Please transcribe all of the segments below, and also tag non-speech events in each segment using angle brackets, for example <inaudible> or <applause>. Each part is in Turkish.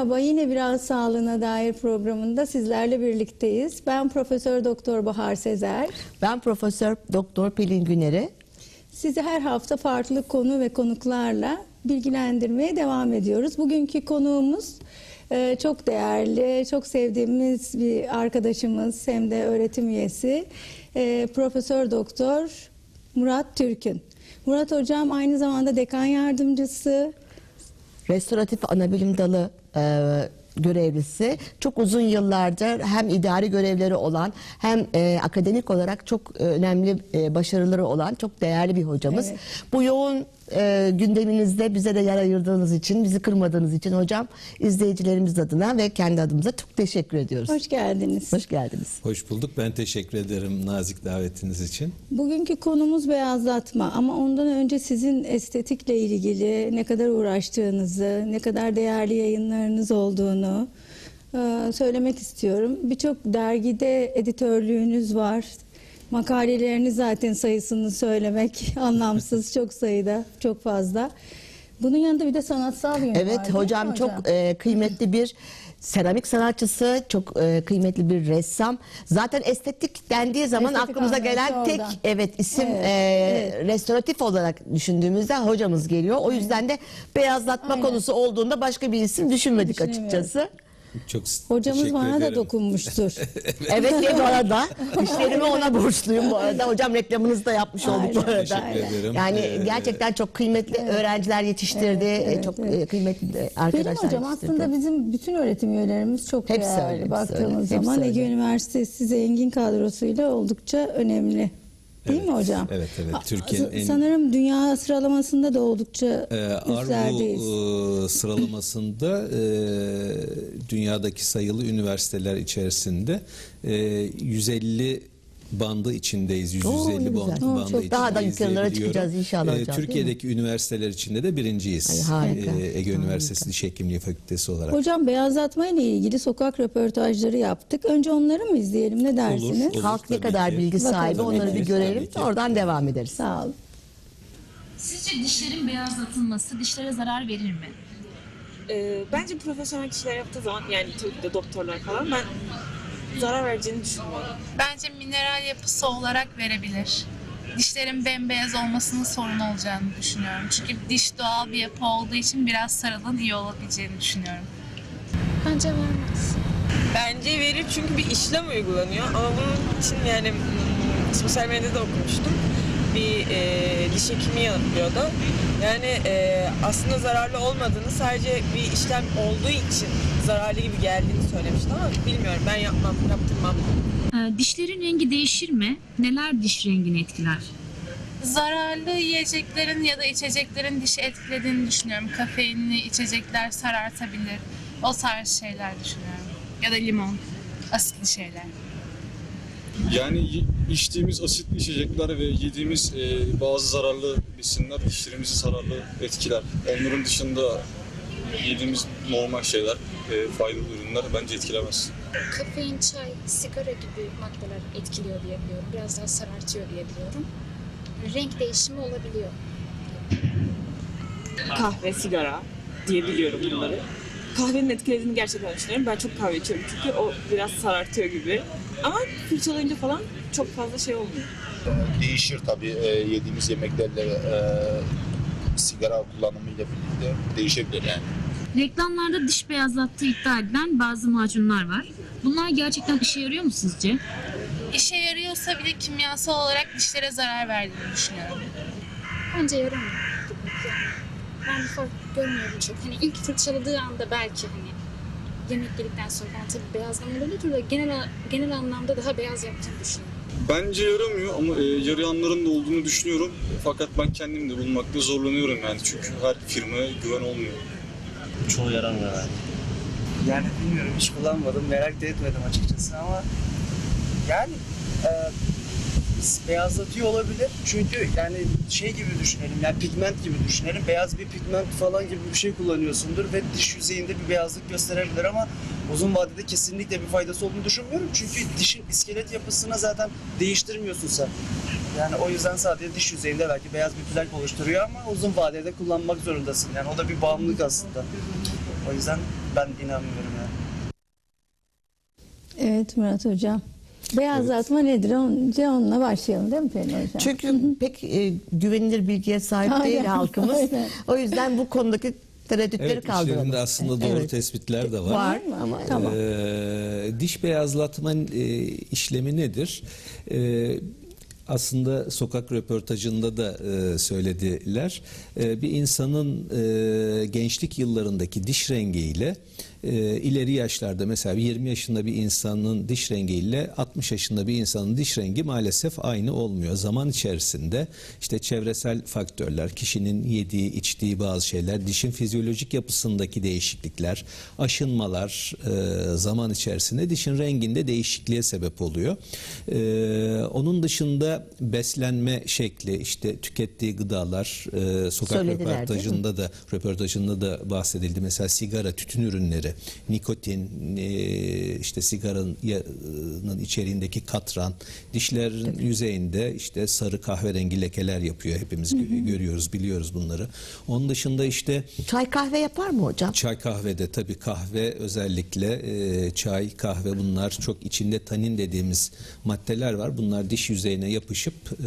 Merhaba, yine biraz sağlığına dair programında sizlerle birlikteyiz. Ben Profesör Doktor Bahar Sezer. Ben Profesör Doktor Pelin Güner'i. Sizi her hafta farklı konu ve konuklarla bilgilendirmeye devam ediyoruz. Bugünkü konuğumuz e, çok değerli, çok sevdiğimiz bir arkadaşımız hem de öğretim üyesi e, Profesör Doktor Murat Türkün. Murat Hocam aynı zamanda dekan yardımcısı, Restoratif Anabilim Dalı e, görevlisi. Çok uzun yıllardır hem idari görevleri olan hem e, akademik olarak çok e, önemli e, başarıları olan çok değerli bir hocamız. Evet. Bu yoğun e, gündeminizde bize de yer ayırdığınız için, bizi kırmadığınız için hocam izleyicilerimiz adına ve kendi adımıza çok teşekkür ediyoruz. hoş geldiniz. Hoş geldiniz. Hoş bulduk. Ben teşekkür ederim nazik davetiniz için. Bugünkü konumuz beyazlatma ama ondan önce sizin estetikle ilgili ne kadar uğraştığınızı, ne kadar değerli yayınlarınız olduğunu e, söylemek istiyorum. Birçok dergide editörlüğünüz var. Makaleleriniz zaten sayısını söylemek <laughs> anlamsız, çok sayıda, çok fazla. Bunun yanında bir de sanatsal yönü var. değil Evet mi hocam çok e, kıymetli bir seramik sanatçısı, çok e, kıymetli bir ressam. Zaten estetik dendiği zaman Estetik aklımıza anlayışı gelen tek oradan. evet isim Evet, e, evet. restoratif olarak düşündüğümüzde hocamız geliyor. O yüzden de beyazlatma Aynen. konusu olduğunda başka bir isim düşünmedik Düşünemiyoruz. açıkçası. Çok Hocamız bana da ederim. dokunmuştur. <laughs> Evet ve bu arada işlerimi ona borçluyum bu arada. Hocam reklamınızı da yapmış olduk bu arada. Teşekkür ederim. Yani Ee, gerçekten çok kıymetli öğrenciler yetiştirdi. evet, çok evet. e, kıymetli de Benim arkadaşlar hocam yetiştirdi. aslında bizim bütün öğretim üyelerimiz çok Hepsi değerli. öyle, Baktığımız öyle, hepsi zaman Ege. Üniversitesi zengin kadrosuyla oldukça önemli. Değil mi hocam? evet, evet. Türkiye'nin en- Sanırım dünya sıralamasında da oldukça Ee, Arvu üstlerideyiz. e, sıralamasında e, dünyadaki sayılı üniversiteler içerisinde e, 150 bandı içindeyiz. 150 Oo, band. Oo, bandı çok- Daha da içindeyiz yukarılara çıkacağız inşallah Ee, hocam, Türkiye'deki üniversiteler içinde de birinciyiz. Ay, harika, Ee, Ege harika. Üniversitesi Diş Hekimliği Fakültesi olarak. Hocam beyazlatma ile ilgili sokak röportajları yaptık. Önce onları mı izleyelim ne dersiniz? olur. Halk ne kadar ki. bilgi Bakalım. sahibi onları bir görelim. Oradan devam ederiz. Sağ olun. Sizce dişlerin beyazlatılması dişlere zarar verir mi? Ee, bence profesyonel kişiler yaptığı zaman yani tabii de doktorlar falan ben zarar vereceğini düşünmüyorum. Bence mineral yapısı olarak verebilir. Dişlerin bembeyaz olmasının sorun olacağını düşünüyorum. Çünkü diş doğal bir yapı olduğu için biraz sarılın iyi olabileceğini düşünüyorum. Bence vermez. Bence verir çünkü bir işlem uygulanıyor ama bunun için yani hmm, sosyal medyada okumuştum. Bir e, diş hekimi yapıyordu. Yani e, aslında zararlı olmadığını sadece bir işlem olduğu için zararlı gibi geldiğini söylemişti ama bilmiyorum ben yapmam, yaptırmam. Ee, dişlerin rengi değişir mi? Neler diş rengini etkiler? Zararlı yiyeceklerin ya da içeceklerin dişi etkilediğini düşünüyorum. Kafeinli içecekler sarartabilir. O tarz şeyler düşünüyorum. Ya da limon, asitli şeyler. Yani içtiğimiz asitli içecekler ve yediğimiz e, bazı zararlı besinler dişlerimizi zararlı etkiler. Onların dışında yediğimiz normal şeyler, e, faydalı ürünler bence etkilemez. Kafein, çay, sigara gibi maddeler etkiliyor diye biliyorum. Biraz daha sarartıyor diye biliyorum. Renk değişimi olabiliyor. Kahve, sigara diyebiliyorum bunları. Kahvenin etkilediğini gerçekten düşünüyorum. Ben çok kahve içiyorum çünkü o biraz sarartıyor gibi. Ama fırçalayınca falan çok fazla şey olmuyor. değişir tabii e, yediğimiz yemeklerle e, sigara kullanımıyla birlikte değişebilir yani. Reklamlarda diş beyazlattığı iddia edilen bazı macunlar var. Bunlar gerçekten işe yarıyor mu sizce? İşe yarıyorsa bile kimyasal olarak dişlere zarar verdiğini düşünüyorum. Bence yaramıyor. Ben bir fark görmüyorum çok. Hani ilk fırçaladığı anda belki hani yemek yedikten sonra yani tabii beyazlamaları oluyordur da genel, genel anlamda daha beyaz yaptığını düşünüyorum. Bence yaramıyor ama e, yarayanların da olduğunu düşünüyorum. Fakat ben kendim de bulmakta zorlanıyorum yani çünkü her firmaya güven olmuyor. Çoğu yaramıyor bence. Yani bilmiyorum hiç kullanmadım, merak da etmedim açıkçası ama yani e, beyazlatıyor olabilir. Çünkü yani şey gibi düşünelim, yani pigment gibi düşünelim. Beyaz bir pigment falan gibi bir şey kullanıyorsundur ve diş yüzeyinde bir beyazlık gösterebilir ama uzun vadede kesinlikle bir faydası olduğunu düşünmüyorum. Çünkü dişin iskelet yapısını zaten değiştirmiyorsun sen. Yani o yüzden sadece diş yüzeyinde belki beyaz bir plak oluşturuyor ama uzun vadede kullanmak zorundasın. Yani o da bir bağımlılık aslında. O yüzden ben inanmıyorum yani. Evet Murat Hocam. Beyazlatma nedir? Önce onunla başlayalım değil mi Pelin Hocam? Çünkü pek e, güvenilir bilgiye sahip Aynen, değil halkımız. <laughs> aynen. O yüzden bu konudaki tereddütleri Evet, kaldıralım. işlerinde aslında doğru Evet. tespitler de var. Var ama tamam. Ee, diş beyazlatma e, işlemi nedir? Ee, aslında sokak röportajında da e, söylediler. E, bir insanın e, gençlik yıllarındaki diş rengiyle e, ileri yaşlarda mesela 20 yaşında bir insanın diş rengiyle 60 yaşında bir insanın diş rengi maalesef aynı olmuyor. Zaman içerisinde işte çevresel faktörler, kişinin yediği, içtiği bazı şeyler, dişin fizyolojik yapısındaki değişiklikler, aşınmalar e, zaman içerisinde dişin renginde değişikliğe sebep oluyor. E, onun dışında beslenme şekli, işte tükettiği gıdalar, e, sokak Söylediler, röportajında da röportajında da bahsedildi. Mesela sigara, tütün ürünleri, nikotin, e, işte sigaranın içeriğindeki katran, dişlerin yüzeyinde işte sarı kahverengi lekeler yapıyor. Hepimiz gö- görüyoruz, biliyoruz bunları. Onun dışında işte Çay kahve yapar mı hocam? Çay kahvede tabii kahve özellikle e, çay kahve bunlar çok içinde tanin dediğimiz maddeler var. Bunlar diş yüzeyine yapışıp e,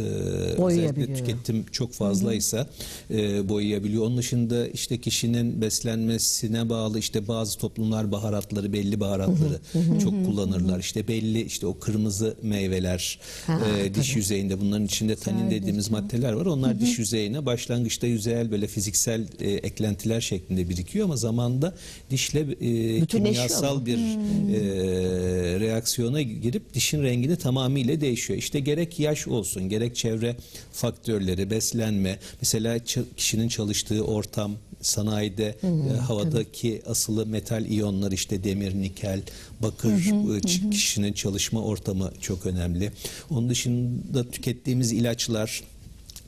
özellikle tüketim çok fazlaysa e, boyayabiliyor. Onun dışında işte kişinin beslenmesine bağlı işte bazı toplumlar baharatları belli baharatları çok kullanırlar. İşte belli işte o kırmızı meyveler Ha, e, diş yüzeyinde bunların içinde tanin dediğimiz maddeler var. Onlar diş yüzeyine başlangıçta yüzeyel böyle fiziksel e, eklentiler şeklinde birikiyor ama zamanda dişle e, kimyasal bir e, reaksiyona girip dişin rengini tamamıyla değişiyor. İşte gerek yaş olsun, gerek çevre faktörleri, beslenme, mesela kişinin çalıştığı ortam, sanayide e, havadaki asılı metal iyonlar işte demir, nikel, bakır, e, kişinin çalışma ortamı çok önemli. Onun dışında tükettiğimiz ilaçlar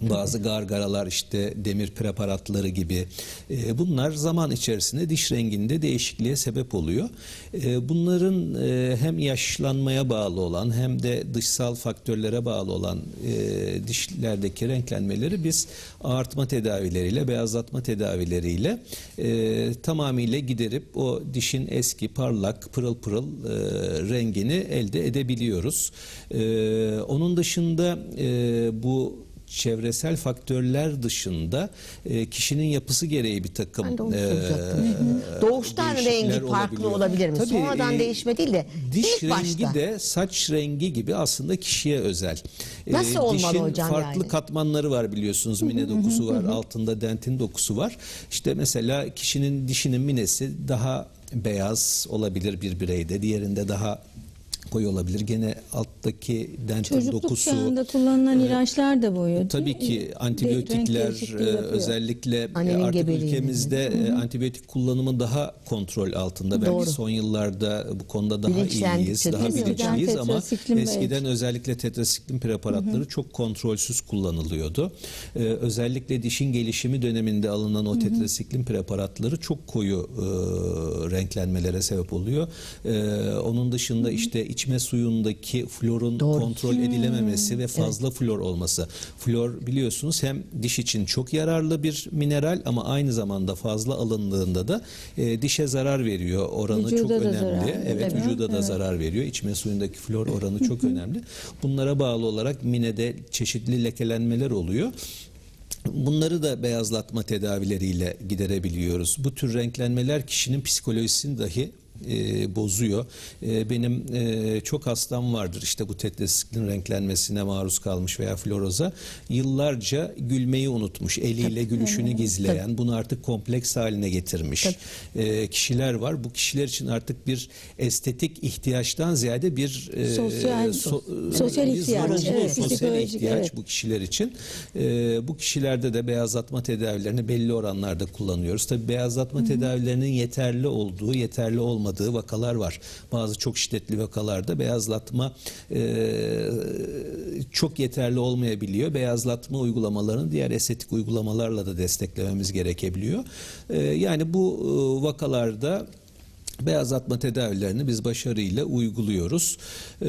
bazı gargaralar işte demir preparatları gibi e, bunlar zaman içerisinde diş renginde değişikliğe sebep oluyor. E, bunların e, hem yaşlanmaya bağlı olan hem de dışsal faktörlere bağlı olan e, dişlerdeki renklenmeleri biz ağartma tedavileriyle, beyazlatma tedavileriyle e, tamamıyla giderip o dişin eski parlak pırıl pırıl e, rengini elde edebiliyoruz. E, onun dışında e, bu çevresel faktörler dışında e, kişinin yapısı gereği bir takım Ben de onu e, soracaktım. Doğuştan değişiklikler rengi farklı olabilir mi? Tabii, Sonradan e, değişme değil de Diş ilk rengi başta. de saç rengi gibi aslında kişiye özel. Ee, Nasıl olmalı dişin hocam farklı yani? katmanları var biliyorsunuz. Mine dokusu var, altında dentin dokusu var. İşte mesela kişinin dişinin minesi daha beyaz olabilir bir bireyde, diğerinde daha koyu olabilir. Gene alttaki dentin Çocukluk dokusu çağında kullanılan ilaçlar da boyuyor. Tabii ki antibiyotikler e, özellikle e, Annenin artık ülkemizde e, antibiyotik kullanımı daha kontrol altında. Belki Doğru. son yıllarda bu konuda daha iyiyiz, daha bilinçliyiz ama eskiden belki. özellikle tetrasiklim preparatları çok kontrolsüz kullanılıyordu. E, özellikle dişin gelişimi döneminde alınan o tetrasiklim preparatları çok koyu e, renklenmelere sebep oluyor. E, onun dışında işte içme suyundaki florun Doğru. kontrol edilememesi ve fazla flor olması. Flor biliyorsunuz hem diş için çok yararlı bir mineral ama aynı zamanda fazla alındığında da e, dişe zarar veriyor. Oranı Vücuda çok önemli. zarar evet veriyor. vücuda da zarar veriyor. İçme suyundaki flor oranı çok <laughs> önemli. Bunlara bağlı olarak minede çeşitli lekelenmeler oluyor. Bunları da beyazlatma tedavileriyle giderebiliyoruz. Bu tür renklenmeler kişinin psikolojisini dahi e, bozuyor. E, benim e, çok hastam vardır işte bu tetrasiklin renklenmesine maruz kalmış veya floroza. Yıllarca gülmeyi unutmuş. Eliyle gülüşünü gizleyen, bunu artık kompleks haline getirmiş e, kişiler var. Bu kişiler için artık bir estetik ihtiyaçtan ziyade bir e, Sosyal- sosyal bir ihtiyaç, evet, sosyal psikolojik, ihtiyaç evet. bu kişiler için. Ee, bu kişilerde de beyazlatma tedavilerini belli oranlarda kullanıyoruz. Tabii beyazlatma tedavilerinin yeterli olduğu, yeterli olmadığı vakalar var. Bazı çok şiddetli vakalarda beyazlatma e, çok yeterli olmayabiliyor. Beyazlatma uygulamalarını diğer estetik uygulamalarla da desteklememiz gerekebiliyor. Ee, yani bu e, vakalarda Beyazlatma tedavilerini biz başarıyla uyguluyoruz. Ee,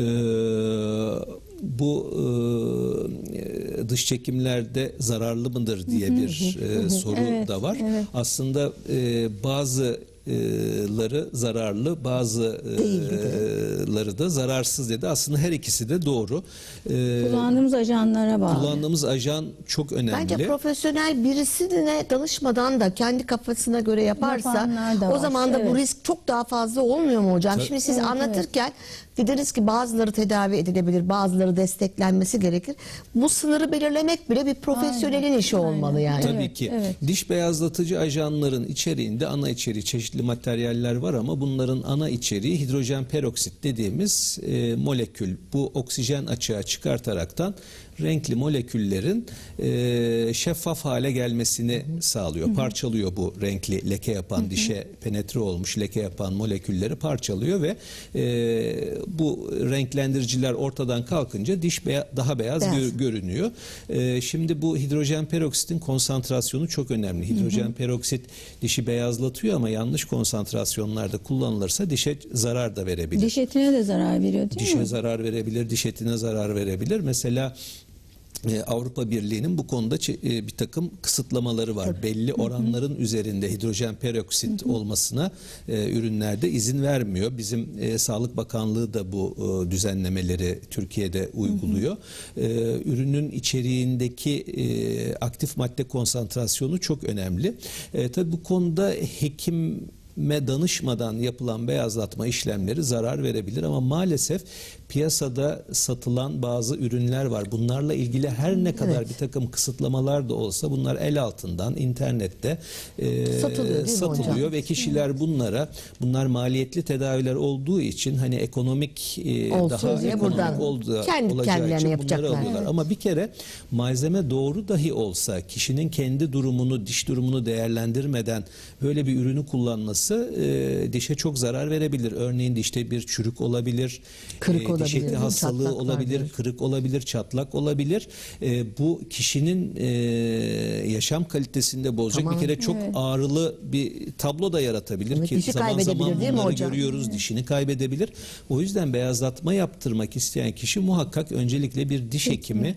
bu e, dış çekimlerde zararlı mıdır diye bir e, soru Evet, da var. evet. Aslında e, bazı bazıları zararlı, bazıları da zararsız dedi. Aslında her ikisi de doğru. Kullandığımız ajanlara bağlı. kullandığımız ajan çok önemli. Bence profesyonel birisine danışmadan da kendi kafasına göre yaparsa Yapanlar da o var, zaman da bu evet. risk çok daha fazla olmuyor mu hocam? Şimdi siz anlatırken dediniz ki bazıları tedavi edilebilir, bazıları desteklenmesi gerekir. Bu sınırı belirlemek bile bir profesyonelin işi olmalı yani. Tabii Evet, ki. evet. Diş beyazlatıcı ajanların içeriğinde ana içeriği çeşitli materyaller var ama bunların ana içeriği hidrojen peroksit dediğimiz e, molekül. Bu oksijen açığa çıkartaraktan renkli moleküllerin e, şeffaf hale gelmesini sağlıyor. Parçalıyor bu renkli leke yapan dişe penetre olmuş leke yapan molekülleri parçalıyor ve e, bu renklendiriciler ortadan kalkınca diş beya- daha beyaz, Beyaz. gö- görünüyor. Ee, şimdi bu hidrojen peroksitin konsantrasyonu çok önemli. Hidrojen peroksit dişi beyazlatıyor ama yanlış konsantrasyonlarda kullanılırsa dişe zarar da verebilir. Diş etine de zarar veriyor değil Dişe mi? zarar verebilir, diş etine zarar verebilir. Mesela e, Avrupa Birliği'nin bu konuda e, bir takım kısıtlamaları var. Belli oranların üzerinde hidrojen peroksit olmasına e, ürünlerde izin vermiyor. Bizim e, Sağlık Bakanlığı da bu düzenlemeleri Türkiye'de uyguluyor. E, ürünün içeriğindeki aktif madde konsantrasyonu çok önemli. Tabii bu konuda hekim me danışmadan yapılan beyazlatma işlemleri zarar verebilir ama maalesef piyasada satılan bazı ürünler var. Bunlarla ilgili her ne kadar bir takım kısıtlamalar da olsa bunlar el altından internette e, Satılıyor satılıyor ve kişiler bunlara bunlar maliyetli tedaviler olduğu için hani ekonomik e, Olsun daha ekonomik buradan kendi olacağı kendilerine için bunları yapacaklar. alıyorlar. Ama bir kere malzeme doğru dahi olsa kişinin kendi durumunu, diş durumunu değerlendirmeden böyle bir ürünü kullanması e, dişe çok zarar verebilir. Örneğin dişte bir çürük olabilir, Kırık diş olabilir, mi? hastalığı olabilir, vardır. kırık olabilir, çatlak olabilir. E, bu kişinin e, yaşam kalitesinde bozacak. Tamam. Bir kere çok ağrılı bir tablo da yaratabilir Evet, ki dişi zaman zaman değil mi hocam? görüyoruz. Dişini kaybedebilir. O yüzden beyazlatma yaptırmak isteyen kişi muhakkak öncelikle bir diş hekimi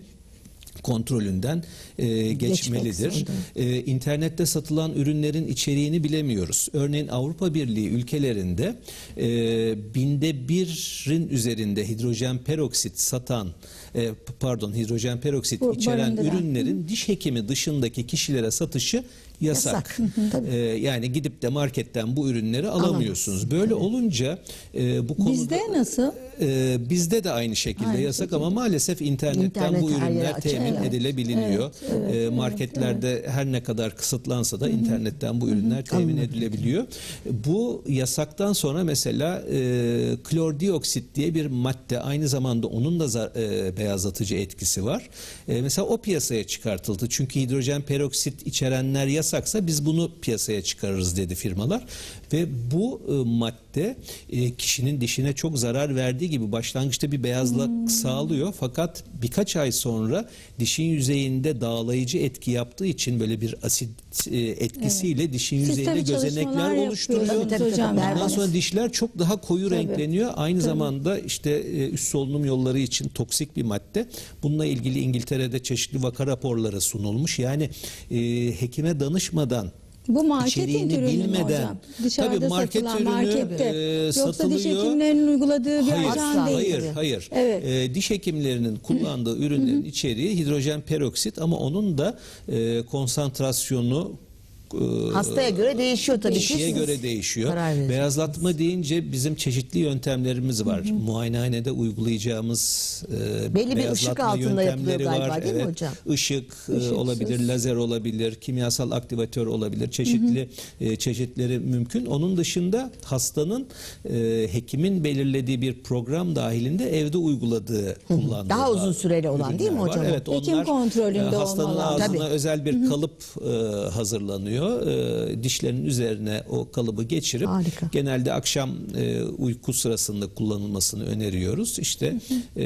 kontrolünden e, geçmelidir. E, internette satılan ürünlerin içeriğini bilemiyoruz. Örneğin Avrupa Birliği ülkelerinde e, binde birin üzerinde hidrojen peroksit satan e, pardon hidrojen peroksit Bu içeren barındıran. ürünlerin diş hekimi dışındaki kişilere satışı yasak. Yasak. Tabii. E, yani gidip de marketten bu ürünleri alamıyorsunuz. Böyle olunca e, bu konuda Bizde nasıl? e, bizde de aynı şekilde Aynı yasak ama maalesef internetten İnternet bu ürünler temin evet. edilebiliyor. E, marketlerde her ne kadar kısıtlansa da internetten bu ürünler temin edilebiliyor. Bu yasaktan sonra mesela e, klordioksit diye bir madde aynı zamanda onun da e, beyazlatıcı etkisi var. E, mesela o piyasaya çıkartıldı. Çünkü hidrojen peroksit içerenler yasaksa biz bunu piyasaya çıkarırız dedi firmalar. Ve bu e, madde e, kişinin dişine çok zarar verdiği gibi başlangıçta bir beyazlık sağlıyor. Fakat birkaç ay sonra dişin yüzeyinde dağlayıcı etki yaptığı için böyle bir asit e, etkisiyle dişin Siz yüzeyinde tabii gözenekler oluşturuyor. Tabii, tabii, tabii. Ondan sonra dişler çok daha koyu Tabii. renkleniyor. Aynı zamanda işte e, üst solunum yolları için toksik bir madde. Bununla ilgili İngiltere'de çeşitli vaka raporları sunulmuş. Yani e, hekime danışmadan Bu içeriğini ürünü bilmeden hocam? Dışarıda tabii market satılan ürünü markette. e, Yoksa diş hekimlerinin uyguladığı bir Hayır, ajan değil. hayır, hayır. Evet. Ee, diş hekimlerinin kullandığı <laughs> ürünlerin içeriği hidrojen peroksit ama onun da e, konsantrasyonu e, Hastaya göre değişiyor tabii. Kişiye Siz göre değişiyor. Beyazlatma deyince bizim çeşitli yöntemlerimiz var. Muayenehanede uygulayacağımız e, Belli bir ışık altında yapılıyor galiba, var. değil mi Evet. hocam? Işık e, Işıksız. olabilir, lazer olabilir, kimyasal aktivatör olabilir. Çeşitli e, çeşitleri mümkün. Onun dışında hastanın e, hekimin belirlediği bir program dahilinde evde uyguladığı, kullandığı Daha uzun süreli olan değil mi ürünler var. hocam? Evet, Hekim onlar, kontrolünde e, hastanın olmalı. ağzına Tabii. özel bir kalıp e, hazırlanıyor. E, dişlerin üzerine o kalıbı geçirip Harika. genelde akşam e, uyku sırasında kullanılmasını öneriyoruz. İşte e,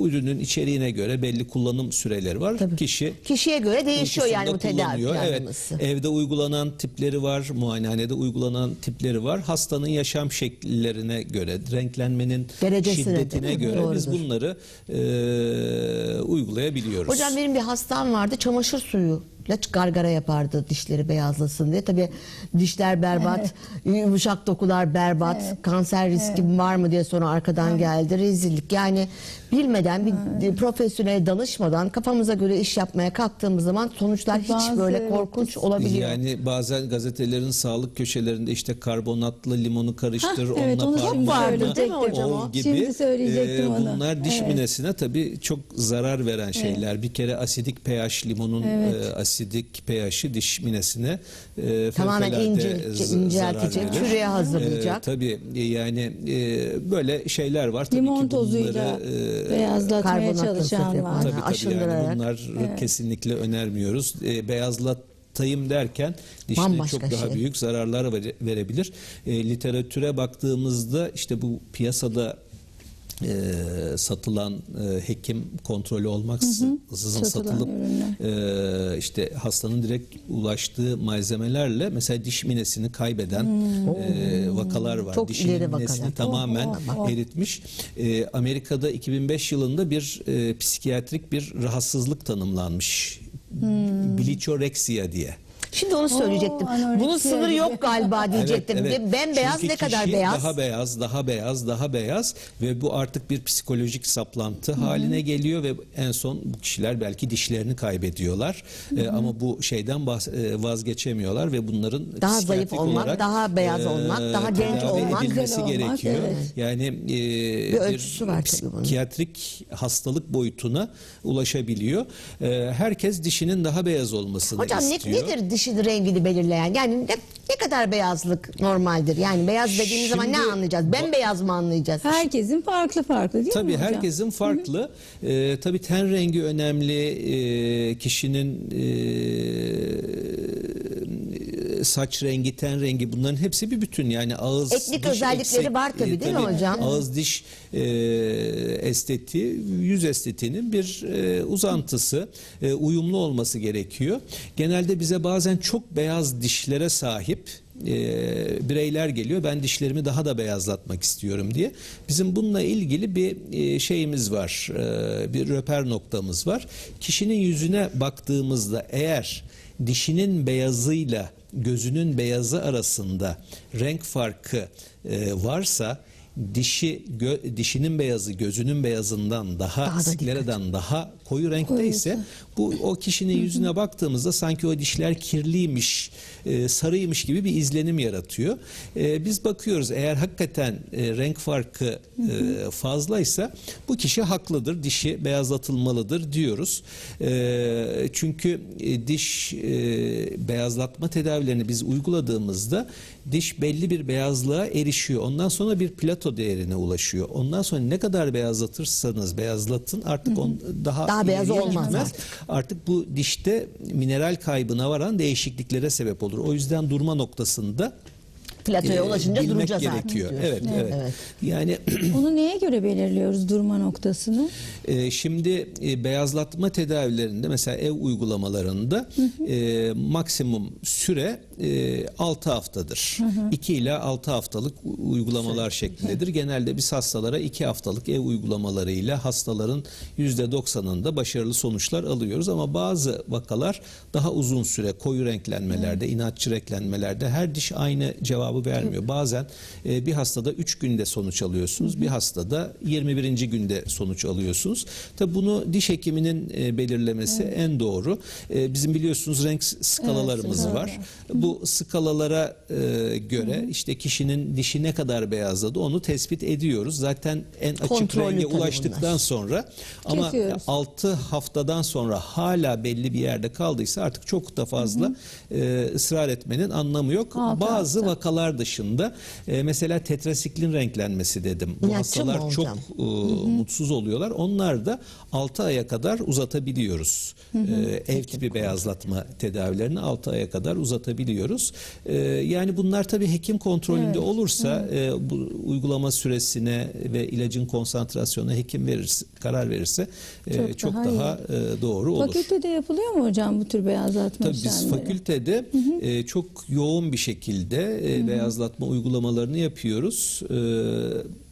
ürünün içeriğine göre belli kullanım süreleri var. Tabii. Kişi Kişiye göre değişiyor yani bu tedavi. Evet, evde uygulanan tipleri var, muayenehanede uygulanan tipleri var. Hastanın yaşam şekillerine göre, renklenmenin Derecesine de, şiddetine mi? göre biz bunları e, uygulayabiliyoruz. Hocam benim bir hastam vardı çamaşır suyu ilaç gargara yapardı dişleri beyazlasın diye. Tabii dişler berbat, <laughs> yumuşak dokular berbat, kanser riski var mı diye sonra arkadan geldi. Rezillik. Yani bilmeden bir profesyonel danışmadan kafamıza göre iş yapmaya kalktığımız zaman sonuçlar hiç Bazı böyle evet, korkunç olabiliyor. Yani bazen gazetelerin sağlık köşelerinde işte karbonatlı limonu karıştır, Hah, evet, onunla onu parmağı şimdi vardı, söyleyecektim. hocam o? gibi. Şimdi söyleyecektim e, onu. Bunlar diş Evet. minesine tabii çok zarar veren şeyler. Bir kere asidik pH limonun Evet. e, asidik pH'i diş minesine e, Tamamen ince- inceltecek, çürüye hazırlayacak. E, tabii e, yani e, böyle şeyler var. Tabii Limon ki tozuyla bunları, e, beyazlatmaya karbonatlı çalışan var. Tabii tabii aşındırarak. yani bunlar kesinlikle önermiyoruz. E, beyazlatayım derken dişlere Bambaşka çok daha şey. büyük zararlar vere- verebilir. E, literatüre baktığımızda işte bu piyasada e, satılan e, hekim kontrolü olmaksızın satılıp e, işte hastanın direkt ulaştığı malzemelerle mesela diş minesini kaybeden e, vakalar var. Hmm. Çok Dişinin ileri minesini vakalar. tamamen Oh, oh, oh. eritmiş. E, Amerika'da 2005 yılında bir e, psikiyatrik bir rahatsızlık tanımlanmış. Hmm. Bilichoreksiya diye. Şimdi onu söyleyecektim. anoreksiya Bunun sınırı yok galiba diyecektim. Evet, evet. Bembeyaz Çünkü ne kadar beyaz? Daha beyaz, daha beyaz, daha beyaz ve bu artık bir psikolojik saplantı haline geliyor ve en son bu kişiler belki dişlerini kaybediyorlar. Ee, ama bu şeyden e, vazgeçemiyorlar ve bunların Daha psikiyatrik zayıf olmak, olarak, daha beyaz e, olmak, daha genç olmak. edilmesi olmak, gerekiyor. evet. Yani e, Bir ölçüsü var tabii bunun. psikiyatrik hastalık boyutuna ulaşabiliyor. E, herkes dişinin daha beyaz olmasını Hocam ne, istiyor. nedir dişin rengini belirleyen? Yani ne, ne kadar beyazlık normaldir? Yani beyaz dediğimiz zaman ne Şimdi- anlayacağız? Bembeyaz mı anlayacağız? Herkesin farklı farklı değil Tabii mi hocam? herkesin farklı. Ee, tabii ten rengi önemli. Ee, kişinin ee, saç rengi, ten rengi bunların hepsi bir bütün. Yani ağız Etnik diş özellikleri var tabii değil mi hocam? Ağız diş ee, estetiği, yüz estetiğinin bir ee, uzantısı. Ee, uyumlu olması gerekiyor. Genelde bize bazen çok beyaz dişlere sahip e, bireyler geliyor. Ben dişlerimi daha da beyazlatmak istiyorum diye. Bizim bununla ilgili bir e, şeyimiz var. E, bir röper noktamız var. Kişinin yüzüne baktığımızda eğer dişinin beyazıyla gözünün beyazı arasında renk farkı e, varsa dişi gö- dişinin beyazı gözünün beyazından daha, Daha sklereden daha koyu renkte ise bu o kişinin yüzüne baktığımızda sanki o dişler kirliymiş, e, sarıymış gibi bir izlenim yaratıyor. E, biz bakıyoruz eğer hakikaten e, renk farkı e, fazlaysa bu kişi haklıdır, dişi beyazlatılmalıdır diyoruz. E, çünkü e, diş e, beyazlatma tedavilerini biz uyguladığımızda diş belli bir beyazlığa erişiyor. Ondan sonra bir plato değerine ulaşıyor. Ondan sonra ne kadar beyazlatırsanız beyazlatın artık on, daha Daha beyaz ileriye olmaz. Artık bu dişte mineral kaybına varan değişikliklere sebep olur. O yüzden durma noktasında Platoya e, ulaşınca bilmek duracağız artık gerekiyor. diyorsun. Evet, evet, Evet. Yani <clears throat> Onu neye göre belirliyoruz durma noktasını? e, şimdi e, beyazlatma tedavilerinde mesela ev uygulamalarında e, maksimum süre e, 6 haftadır. 2 ile 6 haftalık uygulamalar şeklindedir. Genelde biz hastalara 2 haftalık ev uygulamalarıyla hastaların %90'ında başarılı sonuçlar alıyoruz ama bazı vakalar daha uzun süre koyu renklenmelerde, inatçı renklenmelerde her diş aynı cevabı vermiyor. Bazen e, bir hastada 3 günde sonuç alıyorsunuz, bir hastada 21. günde sonuç alıyorsunuz. Tabi bunu diş hekiminin e, belirlemesi en doğru. E, bizim biliyorsunuz renk skalalarımız Evet, var. Bu skalalara e, göre işte kişinin dişi ne kadar beyazladı onu tespit ediyoruz. Zaten en açık Kontrollü renge tabii ulaştıktan bunlar. sonra ama Kesiyoruz. 6 haftadan sonra hala belli bir yerde kaldıysa artık çok da fazla e, ısrar etmenin anlamı yok. Altı Bazı hafta. vakalar dışında e, mesela tetrasiklin renklenmesi dedim. Bu İnatçı mı hastalar çok hocam? e, mutsuz oluyorlar. Onlar da 6 aya kadar uzatabiliyoruz. E, ev tipi beyazlatma tedavilerini 6 aya kadar uzatabiliyoruz. E, yani bunlar tabii hekim kontrolünde olursa e, bu uygulama süresine ve ilacın konsantrasyonuna hekim verirse, karar verirse e, Çok çok, daha daha, e, doğru olur. Fakültede yapılıyor mu hocam bu tür beyazlatma Tabii biz işlemleri? fakültede e, çok yoğun bir şekilde e, beyazlatma uygulamalarını yapıyoruz. E,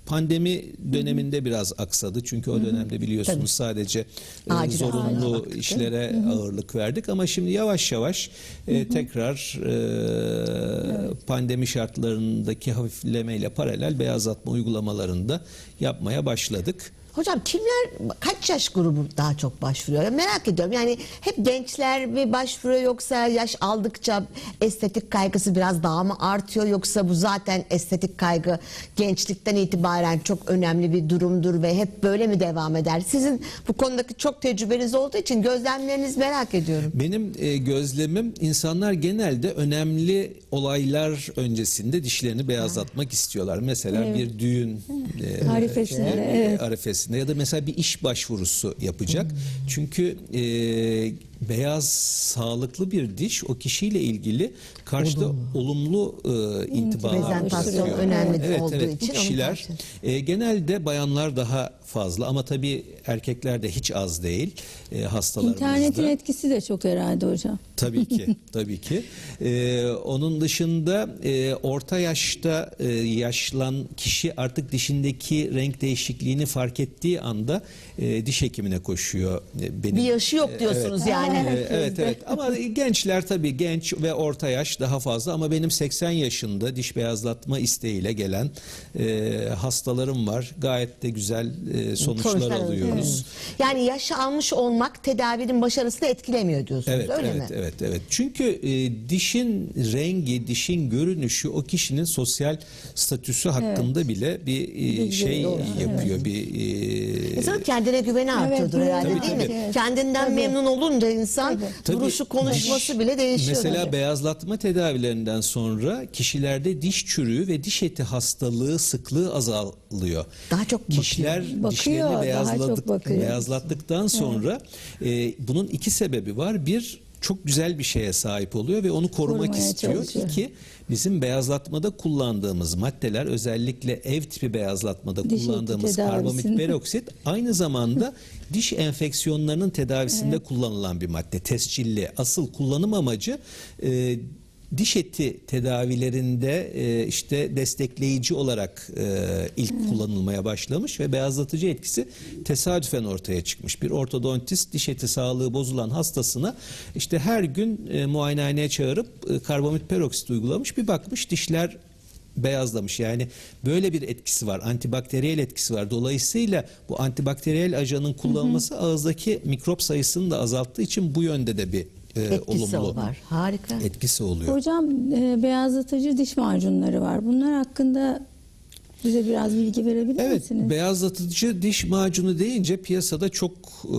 Pandemi döneminde biraz aksadı. Çünkü o dönemde biliyorsunuz sadece e, Acil zorunlu baktık, işlere ağırlık verdik. Ama şimdi yavaş yavaş e, tekrar e, pandemi şartlarındaki hafiflemeyle paralel beyazlatma uygulamalarını da yapmaya başladık. Hocam kimler kaç yaş grubu daha çok başvuruyor? Merak ediyorum. Yani hep gençler mi başvuruyor yoksa yaş aldıkça estetik kaygısı biraz daha mı artıyor yoksa bu zaten estetik kaygı gençlikten itibaren çok önemli bir durumdur ve hep böyle mi devam eder? Sizin bu konudaki çok tecrübeniz olduğu için gözlemlerinizi merak ediyorum. Benim e, gözlemim insanlar genelde önemli olaylar öncesinde dişlerini beyazlatmak istiyorlar. Mesela bir düğün e, Arifesinde, e, evet. arifesinde ya da mesela bir iş başvurusu yapacak. Çünkü e, beyaz sağlıklı bir diş o kişiyle ilgili karşıda olumlu e, intiba Prezentasyon bırakıyor. önemli evet, olduğu evet. İçin kişiler e, genelde bayanlar daha fazla ama tabii erkekler de hiç az değil e, hastalarımızda. İnternetin etkisi de çok herhalde hocam. Tabii ki, <laughs> tabii ki. Ee, onun dışında e, orta yaşta e, yaşlan kişi artık dişindeki renk değişikliğini fark ettiği anda e, diş hekimine koşuyor. E, benim Bir yaşı yok diyorsunuz yani. Ee, evet evet ama <laughs> gençler tabii genç ve orta yaş daha fazla ama benim 80 yaşında diş beyazlatma isteğiyle gelen e, hastalarım var. Gayet de güzel e, sonuçlar, Sonuçlar alıyoruz. Yani yaşı almış olmak tedavinin başarısını etkilemiyor diyorsunuz Evet, öyle evet, mi? evet, evet. Çünkü e, dişin rengi, dişin görünüşü o kişinin sosyal statüsü hakkında bile bir e, Bilgi şey doğru, yapıyor. Bir e, İnsan kendine güveni artıyordur evet, herhalde tabii, değil tabii. mi? Evet. Kendinden Tabii. memnun olunca insan Tabii. duruşu konuşması Diş- bile değişiyor. Mesela tabii. beyazlatma tedavilerinden sonra kişilerde diş çürüğü ve diş eti hastalığı sıklığı azalıyor. Daha çok bakıyor. Kişiler Bakıyor, dişlerini beyazladık, bakıyor. beyazlattıktan sonra e, bunun iki sebebi var. Bir çok güzel bir şeye sahip oluyor ve onu korumak Korumaya istiyor. çalışıyor. İki bizim beyazlatmada kullandığımız maddeler özellikle ev tipi beyazlatmada Diş kullandığımız tedavisinde. peroksit aynı zamanda diş enfeksiyonlarının tedavisinde kullanılan bir madde. Tescilli. Asıl kullanım amacı e, diş eti tedavilerinde e, işte destekleyici olarak e, ilk kullanılmaya başlamış ve beyazlatıcı etkisi tesadüfen ortaya çıkmış. Bir ortodontist diş eti sağlığı bozulan hastasına işte her gün e, muayenehaneye çağırıp e, karbamid peroksit uygulamış. Bir bakmış dişler beyazlamış. Yani böyle bir etkisi var. Antibakteriyel etkisi var. Dolayısıyla bu antibakteriyel ajanın kullanılması ağızdaki mikrop sayısını da azalttığı için bu yönde de bir e, Etkisi olumlu var. Harika. etkisi oluyor. Hocam e, beyazlatıcı diş macunları var. Bunlar hakkında bize biraz bilgi verebilir Evet, misiniz? beyazlatıcı diş macunu deyince piyasada çok e,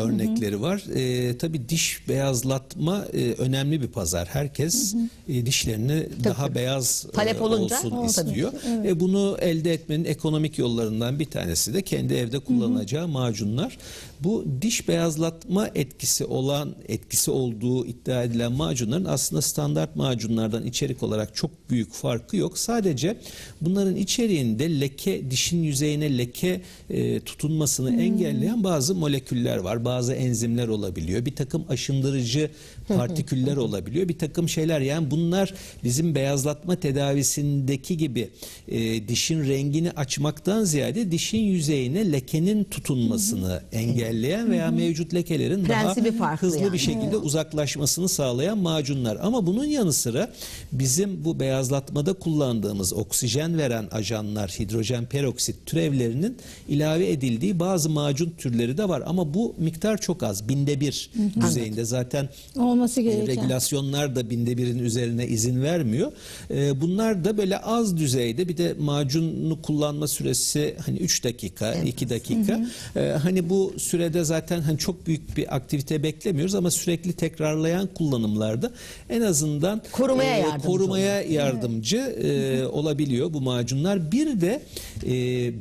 örnekleri var. E, tabii diş beyazlatma e, önemli bir pazar. Herkes e, dişlerini daha beyaz e, Talep olunca, olsun o tabii istiyor. E, bunu elde etmenin ekonomik yollarından bir tanesi de kendi evde kullanacağı macunlar. Bu diş beyazlatma etkisi olan etkisi olduğu iddia edilen macunların aslında standart macunlardan içerik olarak çok büyük farkı yok. Sadece bunların içeriğinde leke dişin yüzeyine leke e, tutunmasını engelleyen bazı moleküller var. Bazı enzimler olabiliyor. Bir takım aşındırıcı partiküller olabiliyor. Bir takım şeyler yani bunlar bizim beyazlatma tedavisindeki gibi e, dişin rengini açmaktan ziyade dişin yüzeyine lekenin tutunmasını engelleyen veya mevcut lekelerin Prensibi daha hızlı yani. bir şekilde uzaklaşmasını sağlayan macunlar. Ama bunun yanı sıra bizim bu beyazlatmada kullandığımız oksijen veren ajanlar, hidrojen peroksit türevlerinin ilave edildiği bazı macun türleri de var. Ama bu miktar çok az. Binde bir düzeyinde zaten Olması e, gereken. regülasyonlar da binde birin üzerine izin vermiyor. E, bunlar da böyle az düzeyde bir de macunu kullanma süresi hani 3 dakika, 2 dakika. E, hani bu sürede zaten hani çok büyük bir aktivite beklemiyoruz ama sürekli tekrarlayan kullanımlarda en azından Korumaya yardımcı korumaya yardımcı e, olabiliyor bu macunlar. Bir de e,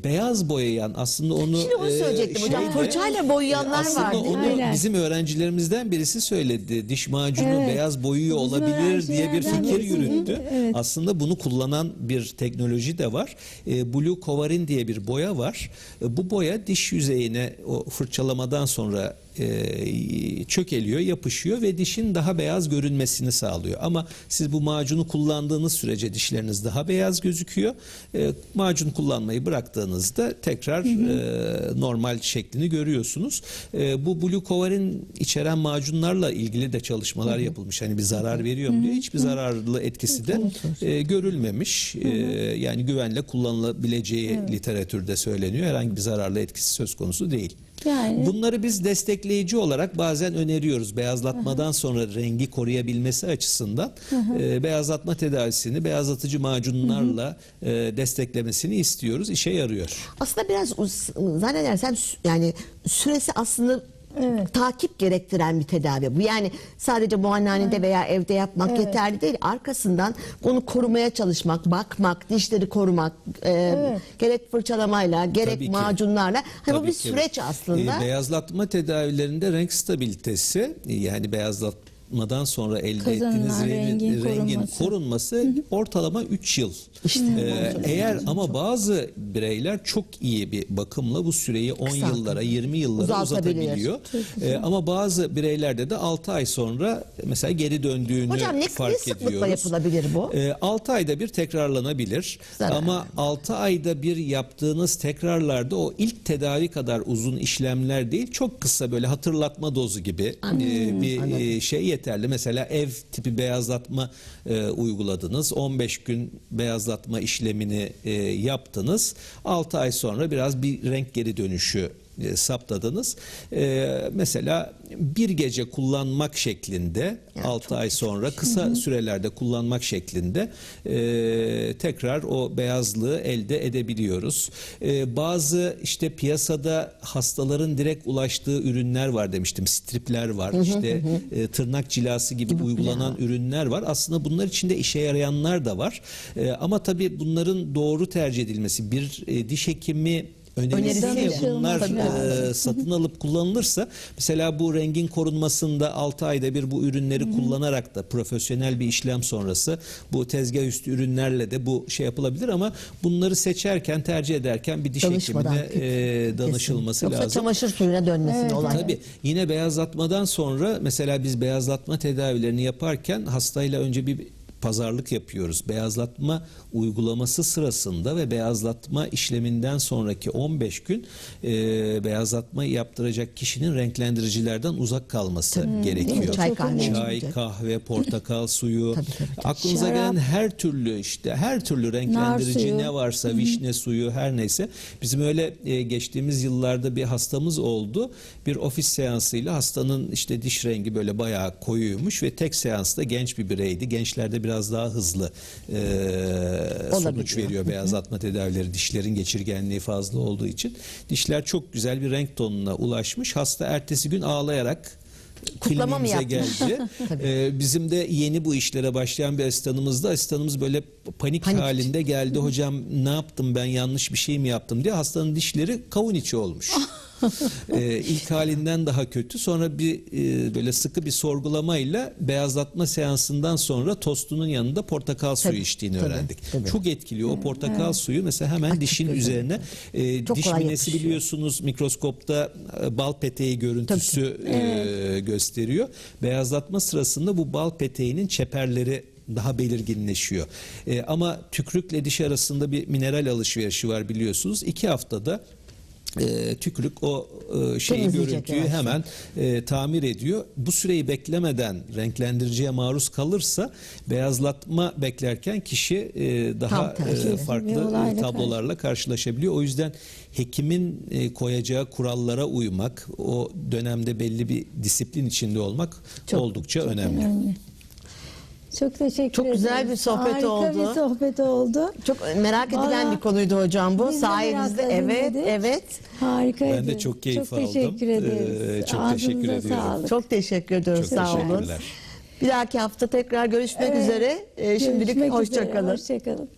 beyaz boyayan aslında onu Şimdi onu e, söyleyecektim hocam. şeyde- Fırçayla boyayanlar aslında var değil mi? onu Aynen. bizim öğrencilerimizden birisi söyledi. Diş macunu Evet. beyaz boyuyor Bizim olabilir diye bir öğrencilerden fikir birisi. yürüttü. Evet. Aslında bunu kullanan bir teknoloji de var. E, Blue Covarin diye bir boya var. E, bu boya diş yüzeyine o fırçalamadan sonra e, çökeliyor, yapışıyor ve dişin daha beyaz görünmesini sağlıyor. Ama siz bu macunu kullandığınız sürece dişleriniz daha beyaz gözüküyor. E, macun kullanmayı bıraktığınızda tekrar e, normal şeklini görüyorsunuz. E, bu Blue Cover'in içeren macunlarla ilgili de çalışmalar yapılmış. Hani bir zarar veriyor mu diye hiçbir zararlı etkisi de e, görülmemiş. E, yani güvenle kullanılabileceği literatürde söyleniyor. Herhangi bir zararlı etkisi söz konusu değil. Yani Bunları biz destekleyici olarak bazen öneriyoruz. Beyazlatmadan sonra rengi koruyabilmesi açısından e, beyazlatma tedavisini beyazlatıcı macunlarla e, desteklemesini istiyoruz. İşe yarıyor. Aslında biraz zannedersem yani süresi aslında takip gerektiren bir tedavi bu. Yani sadece muayenehanede veya evde yapmak yeterli değil. Arkasından onu korumaya çalışmak, bakmak, dişleri korumak, e, gerek fırçalamayla, gerek Tabii ki. macunlarla. Hani bu bir ki. süreç aslında. E, beyazlatma tedavilerinde renk stabilitesi yani beyazlatmadan sonra elde Kazanılan ettiğiniz rengin, rengin korunması. korunması ortalama 3 yıl. E, eğer ama bazı bireyler çok iyi bir bakımla bu süreyi 10 Kısaltabilir. yıllara 20 yıllara uzatabiliyor. E, ama bazı bireylerde de 6 ay sonra mesela geri döndüğünü Hocam ne, ne fark sıklıkla ediyoruz. yapılabilir bu? 6 ayda bir tekrarlanabilir. Zarar. Ama 6 ayda bir yaptığınız tekrarlarda o ilk tedavi kadar uzun işlemler değil. Çok kısa böyle hatırlatma dozu gibi e, bir e, şey yeterli. Mesela ev tipi beyazlatma e, uyguladınız. 15 gün beyazlatma işlemini e, yaptınız. 6 ay sonra biraz bir renk geri dönüşü e, saptadınız. E, mesela bir gece kullanmak şeklinde 6 ay sonra kısa sürelerde kullanmak şeklinde e, tekrar o beyazlığı elde edebiliyoruz. E, bazı işte piyasada hastaların direkt ulaştığı ürünler var demiştim. Stripler var. işte e, tırnak cilası gibi uygulanan ürünler var. Aslında bunlar içinde işe yarayanlar da var. E, ama tabii bunların doğru tercih edilmesi bir e, diş hekimi önerisiyle Önerisiyle. bunlar Danışılması e, satın alıp kullanılırsa mesela bu rengin korunmasında 6 ayda bir bu ürünleri kullanarak da profesyonel bir işlem sonrası bu tezgah üstü ürünlerle de bu şey yapılabilir ama bunları seçerken tercih ederken bir diş Danışmadan hekimine e, danışılması Yoksa lazım. çamaşır suyuna dönmesin olay. Tabii yine beyazlatmadan sonra mesela biz beyazlatma tedavilerini yaparken hastayla önce bir pazarlık yapıyoruz. Beyazlatma uygulaması sırasında ve beyazlatma işleminden sonraki 15 gün e, beyazlatma yaptıracak kişinin renklendiricilerden uzak kalması gerekiyor. Çay kahve Çay, kahve, portakal suyu, <laughs> Tabii, tabii, tabii. aklınıza Şarap. gelen her türlü işte her türlü renklendirici ne varsa vişne suyu her neyse bizim öyle e, geçtiğimiz yıllarda bir hastamız oldu. Bir ofis seansıyla hastanın işte diş rengi böyle bayağı koyuymuş ve tek seansta genç bir bireydi. Gençlerde biraz daha hızlı e, sonuç veriyor beyazlatma tedavileri. Dişlerin geçirgenliği fazla olduğu için dişler çok güzel bir renk tonuna ulaşmış. Hasta ertesi gün ağlayarak Kutlama mı yapmış? geldi. <laughs> Ee, bizim de yeni bu işlere başlayan bir asistanımız da asistanımız böyle panik, Panik. halinde geldi. Hocam ne yaptım ben yanlış bir şey mi yaptım diye hastanın dişleri kavun içi olmuş. <laughs> ee, ilk halinden daha kötü. Sonra bir e, böyle sıkı bir sorgulamayla beyazlatma seansından sonra tostunun yanında portakal suyu Tabii, içtiğini tabii, öğrendik. tabii. Çok etkili o portakal suyu mesela hemen dişin gözü. üzerine e, Çok diş minesi biliyorsunuz mikroskopta e, bal peteği görüntüsü e, gösteriyor. Beyazlatma sırasında bu bal peteğinin çeperleri daha belirginleşiyor. E, ama tükrükle diş arasında bir mineral alışverişi var biliyorsunuz. İki haftada e, tükürük o e, şeyi görüntüyü yavaş hemen e, tamir ediyor. Bu süreyi beklemeden renklendiriciye maruz kalırsa beyazlatma beklerken kişi e, daha e, farklı olayla tablolarla karşılaşabiliyor. O yüzden hekimin e, koyacağı kurallara uymak, o dönemde belli bir disiplin içinde olmak Çok- oldukça önemli. önemli. Çok teşekkür Çok ederim. güzel bir sohbet Harika oldu. Harika bir sohbet oldu. Çok merak edilen Vallahi, bir konuydu hocam bu. Sayenizde evet, dinledik. evet. Harika. Ben de çok keyif çok aldım. Ee, çok teşekkür ederiz. Ee, çok Ağzınıza teşekkür ediyorum. Çok teşekkür ediyoruz. Çok sağ olun. Bir dahaki hafta tekrar görüşmek evet. üzere. Ee, şimdilik hoşçakalın. Hoşçakalın.